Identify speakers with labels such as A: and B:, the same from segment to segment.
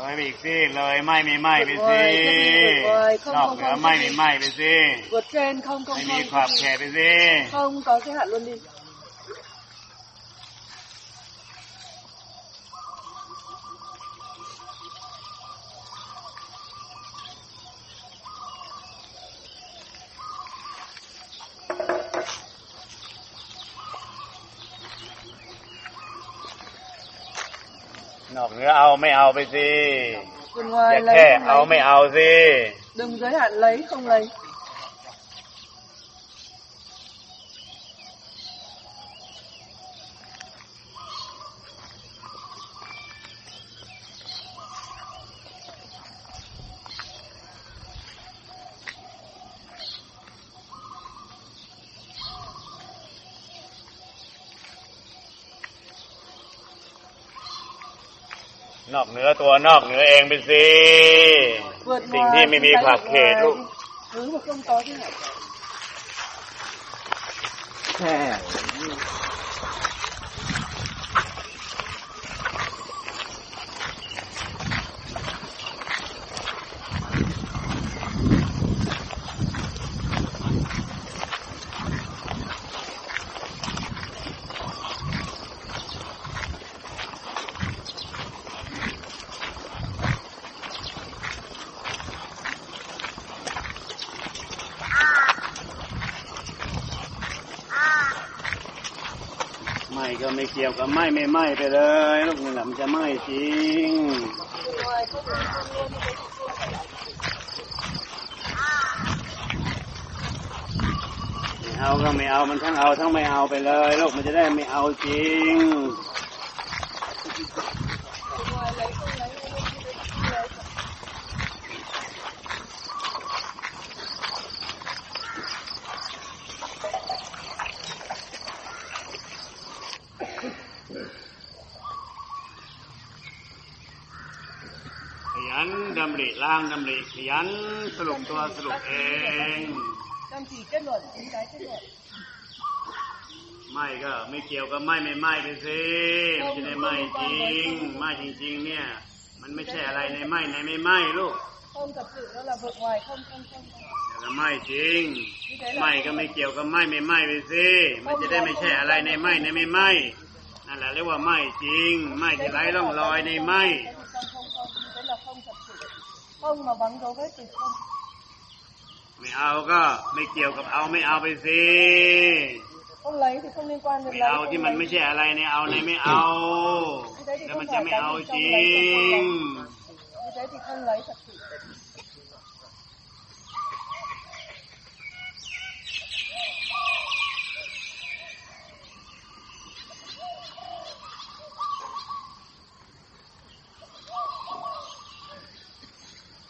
A: เลยไปอีกสิเลยไม่ไม่ไม่ไปสิ
B: Vượt vời, không,
A: นอก
B: không,
A: เหนือ
B: không,
A: ไม่
B: không.
A: ไม่ไม่ไปสิ
B: vượt trên không không
A: ไม่มี
B: không
A: ขอบเขตไปสิ นอกเหนือเอาไม่เอาไปสิ
B: vượt
A: อย่า
B: ngoài
A: แค่
B: lấy
A: เอา
B: không
A: ไม่
B: lấy
A: เอาสิ
B: đừng giới hạn lấy không lấy
A: นอกเหนือตัวนอกเหนือเองไปสิ
B: vượt
A: สิ่ง
B: ngoài
A: ที่ไม่มี
B: cái
A: ขอบ
B: vượt
A: เขต
B: ngoài
A: ลูก
B: đi. thứ mà không có cái hạn
C: แค่
A: ไม่ก็ ไม่เกี่ยวกับไม่ไม่ไม่ไปเลยลูกนี่แหละมันจะไม่จริงไม่เอาก็ไม่เอามันทั้งเอาทั้งไม่เอาไปเลยลูกมันจะได้ไม่เอาจริง
B: vượt ngoài lấy không lấy như thế thì chưa lấy
A: ขยันดำริล่างดำริขยันสรุปตัวสรุปเอง
B: chăm chỉ kết luận chính cái kết luận
A: ไม่ก็ไม่เกี่ยวกับไม่ไม่ไม่ไปสิมันจะได้ไม่จริงไม่จริง ๆ เนี่ย มันไม่ใช่อะไรในไม่ในไม่ไม่ลูก
B: không thật sự đó là vượt ngoài không không không không
A: แต่ก็ไม่จริง ไม่ก็ไม่เกี่ยวกับไม่ไม่ไม่ไปสิมันจะได้ไม่ใช่อะไรในไม่ในไม่ไม่นั่นแหละเรียกว่าไม่จริง ไม่ที่ไร้ร่องรอยในไม่
B: Thế thì không không không như thế là không thật sự không mà vắng dấu vết từ không
A: ไม่เอาก็ไม่เกี่ยวกับเอาไม่เอาไปสิ
B: không lấy thì không liên quan đến
A: ไม่
B: lấy
A: เอา
B: không
A: ที่มัน
B: lấy.
A: ไม่ใช่อะไรในเอาในไม่เอา แล้วมันจะไม่เอาจริง
B: như thế thì không lấy thật sự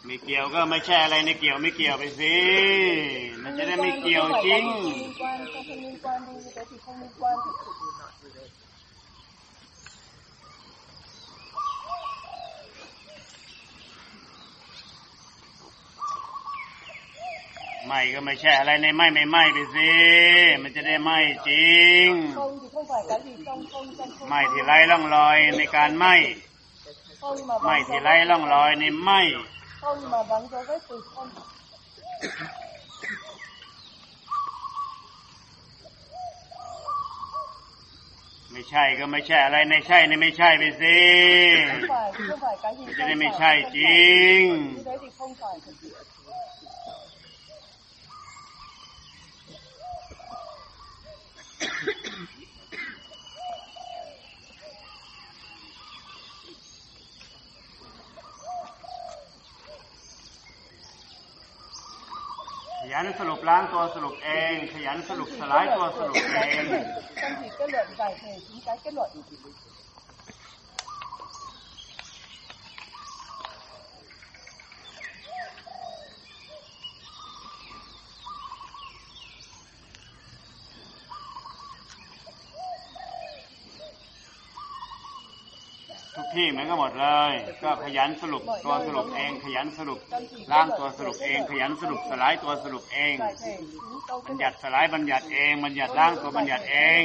A: ไมีเกี่ยวก็ไม่ใช่อะไรในเกี่ยวไม่เกี่ยวไปสิ มันจะได้ไม่เกี่ยวจริง ไม่ก็ไม่ใช่อะไรในไม่ไม่ไม่ไปสิ มันจะได้ไม่จริง ไม่ที่ไรล่องลอยในการไม่ ไม่ที่ไรล่องลอยในไม่
B: không mà vắng dấu vết từ không
A: ไม่ใช่ก็ไม่ใช่อะไรในใช่ในไม่ใช่ไปสิ
B: không phải không phải cái gì
A: มัน
B: không
A: จะได้
B: phải,
A: ไม่ใช่
B: không
A: จ
B: phải.
A: ริง ยันสรุปล้างตัวสรุปเอง ขยันสรุปสลายตัวสรุปเอง ที่มันก็หมดเลย ก็ขยันสรุปตัวสรุปเอง ขยันสรุปร่างตัวสรุปเอง ขยันสรุปสลายตัวสรุปเองบัญญัติสลายบัญญัติเองบัญญัติล้างตัวบัญญัติเอง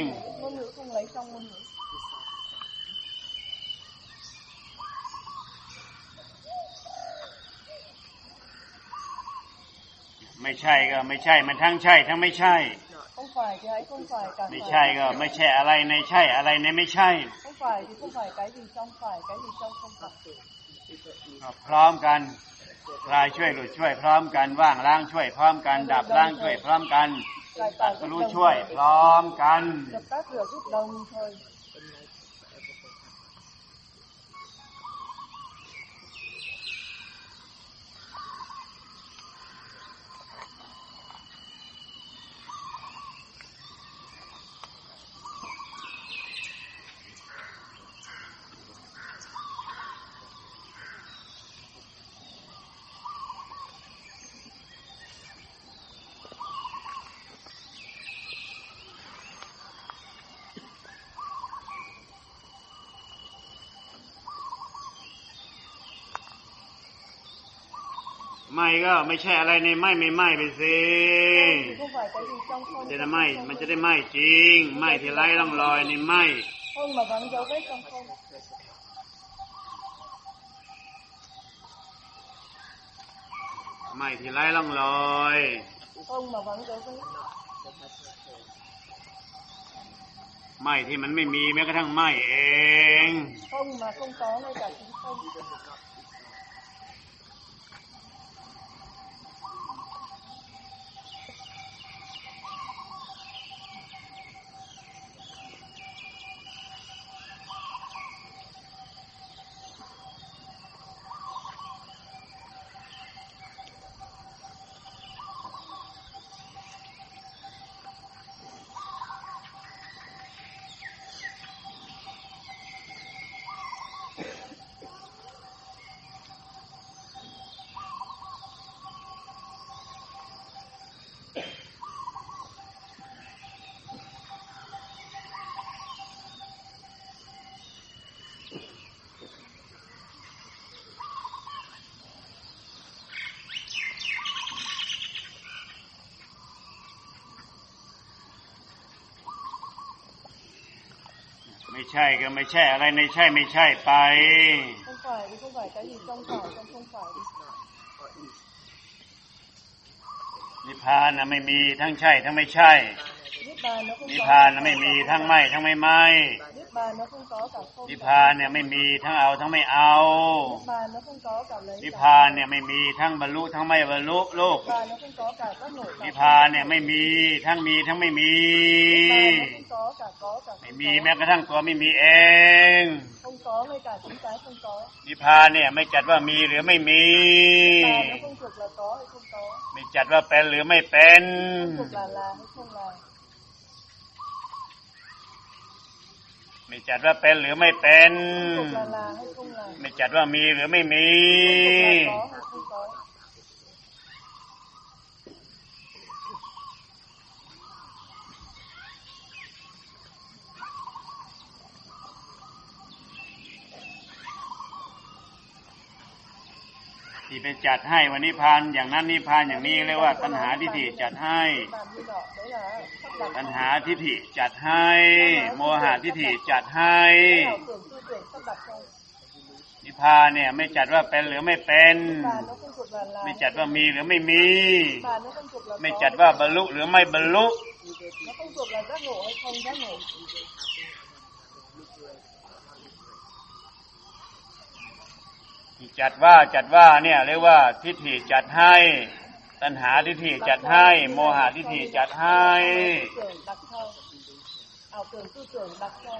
A: ไม่ใช่ก็ไม่ใช่ มันทั้งใช่ ทั้งไม่ใช่ไม่ใช่ก็ไม่ใช่อะไรในใช่อะไรในไม่ใช่
B: phải thì không phải cái gì trong phải cái gì trong không phải
A: ก็พร้อมกันคลายช่วยหลุดช่วย พร้อมกันว่างล้างช่วย พร้อมกันดับล้างช่วย พร้อมกัน
B: giải
A: ตัด
B: tỏa
A: ก็
B: giúp
A: รู้
B: đồng
A: ช่วย
B: thời
A: พร้อมกัน
B: dập tắt lửa giúp đồng thời
A: ไม่ก็ไม่ใช่อะไรในไม่ไม่ไหม้ไปสิจะได้ไหม้มันจะได้ไหม้จริงไหม้ที่ไร้ร่องรอยในไหม้
B: không mà vắng dấu vết trong không
A: ไหม้ที่ไร้ร่องรอยไหม้ที่มันไม่มีแม้กระทั่งไหมเอง ใช่ก็ไม่ใช่อะไรในใช่ไม่ใช่ไปนิพพานนะไม่มีทั้งใช่ทั้งไม่ใช่
B: niết bàn nó không
A: นิพ
B: có
A: พาน
B: cả
A: นะไม่มี
B: phải
A: ทั้งไม่ทั้งไม่ไม่
B: niết bàn nó không có cả không
A: นิพ
B: cả
A: พานเนี่ยไม่มีทั้งเอาทั้งไม่เอา
B: niết bàn nó không có cả lấy
A: นิ
B: cả
A: พพานเนี่ยไม่มีทั้งบรรลุทั้งไม่บรรลุลูก
B: niết bàn nó không có cả các nổi cả
A: นิพพานเนี่ยไม่มีทั้งมีทั้งไม่มี
B: niết bàn nó không có cả có cả
A: ไม่
B: không
A: มี
B: có
A: แม้กระทั่งตัวไม่มีเอง
B: không có ngay cả chính cái không có
A: นิพพานเนี่ยไม่จัดว่ามีหรือไม่มี
B: niết bàn nó không thuộc là có hay không có
A: ไม่จัดว่าเป็นหรือไม่เป็น ไม่จัดว่าเป็นหรือไม่เป็น
B: không thuộc là là hay không là
A: ไม่จัดว่ามีหรือไม่มี
B: không thuộc là có hay không có
A: ที่ไปจัดให้วันนิพพานอย่างนั้นนิพพานอย่างนี้เรียกว่าตัณหาทิฏฐิจัดให้ ปัญหาทิฏฐิจัดให้ โมหะทิฏฐิจัดให้นิพพานเนี่ย ไม่จัดว่าเป็นหรือไม่เป็น ไม่จัดว่ามีหรือไม่มี ไม่จัดว่าบรรลุหรือไม่บรรลุจัดว่าจัดว่าเนี่ยเรียกว่าทิฏฐิจัดให้ ตัณหาทิฏฐิจัดให้ โมหะทิฏฐิจัดให้
B: เอาเกินผู้เกินบักเข้